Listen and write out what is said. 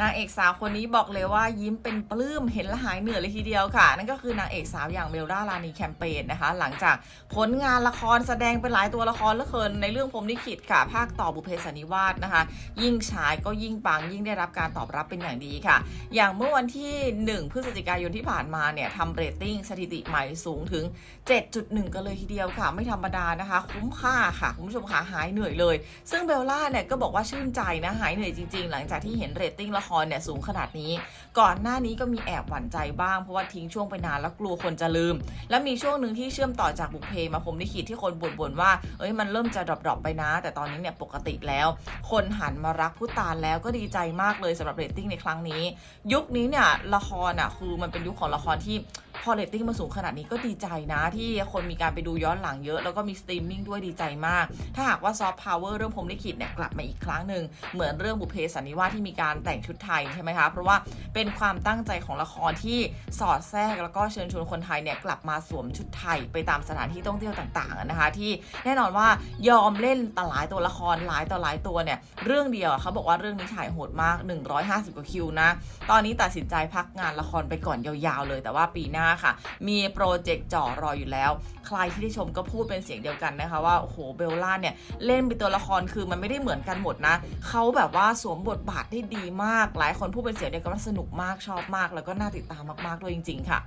นางเอกสาวคนนี้บอกเลยว่ายิ้มเป็นปลื้มเห็นและหายเหนื่อยเลยทีเดียวค่ะ นั่นก็คือนางเอกสาวอย่างเบลล่าลานีแคมเปญนะคะ หลังจากผลงานละครแสดงเป็นหลายตัวละครเหลือเกินในเรื่องพรมลิขิตค่ะ ภาคต่อบุเพสันนิวาสนะคะ ยิ่งฉายก็ยิ่งปังยิ่งได้รับการตอบรับเป็นอย่างดีค่ะ อย่างเมื่อวันที่ 1 พฤศจิกายนที่ผ่านมาเนี่ยทำเรตติ้งสถิติใหม่สูงถึง 7.1 กันเลยทีเดียวค่ะ ไม่ธรรมดานะคะ คุ้มค่าค่ะคุณผู้ชมค่ะหายเหนื่อยเลย ซึ่งเบลล่าเนี่ยก็บอกว่าชื่นใจนะหายเหนื่อยจริง ๆ หลังจากที่เห็นเรตติ้งละครเนี่ยสูงขนาดนี้ ก่อนหน้านี้ก็มีแอบหวั่นใจบ้าง เพราะว่าทิ้งช่วงไปนานแล้วกลัวคนจะลืม แล้วมีช่วงหนึ่งที่เชื่อมต่อจากบุกเพมาพรมลิขิตที่คนบ่นๆว่า เอ้ยมันเริ่มจะดรอปๆไปนะ แต่ตอนนี้เนี่ยปกติแล้ว คนหันมารักผู้ตาลแล้วก็ดีใจมากเลยสำหรับเรตติ้งในครั้งนี้ ยุคนี้เนี่ยละครอะคือมันเป็นยุคของละครที่ พอเรตติ้งมาสูงขนาดนี้ก็ดีใจนะที่คนมีการไปดูย้อนหลังเยอะ แล้วก็มีสตรีมมิ่งด้วยดีใจมาก ถ้าหากว่าซอฟต์พาวเวอร์เรื่องพรมลิขิตเนี่ยกลับมาอีกครั้งหนึ่งเหมือนเรื่องบุเพสันนิวาสที่มีการแต่งชุดไทยใช่ไหมคะ เพราะว่าเป็นความตั้งใจของละครที่สอดแทรกแล้วก็เชิญชวนคนไทยเนี่ยกลับมาสวมชุดไทยไปตามสถานที่ท่องเที่ยวต่างๆนะคะที่แน่นอนว่ายอมเล่นตหลายตัวละครหลายต่อหลายตัวเนี่ยเรื่องเดียวเขาบอกว่าเรื่องนี้ถ่ายโหดมาก 150กว่าคิวนะตอนนี้ตัดสินใจพักงานละครไปก่อนยาวๆเลย แต่ว่าปีหน้าาค่ะ มีโปรเจกต์จ่อรออยู่แล้ว ใครที่ได้ชมก็พูดเป็นเสียงเดียวกันนะคะว่าโอ้โหเบลล่าเนี่ยเล่นเป็นตัวละครคือมันไม่ได้เหมือนกันหมดนะเขาแบบว่าสวมบทบาทได้ดีมาก หลายคนพูดเป็นเสียงเดียวกันว่าสนุกมากชอบมาก แล้วก็น่าติดตามมากๆด้วยจริง ๆ ค่ะ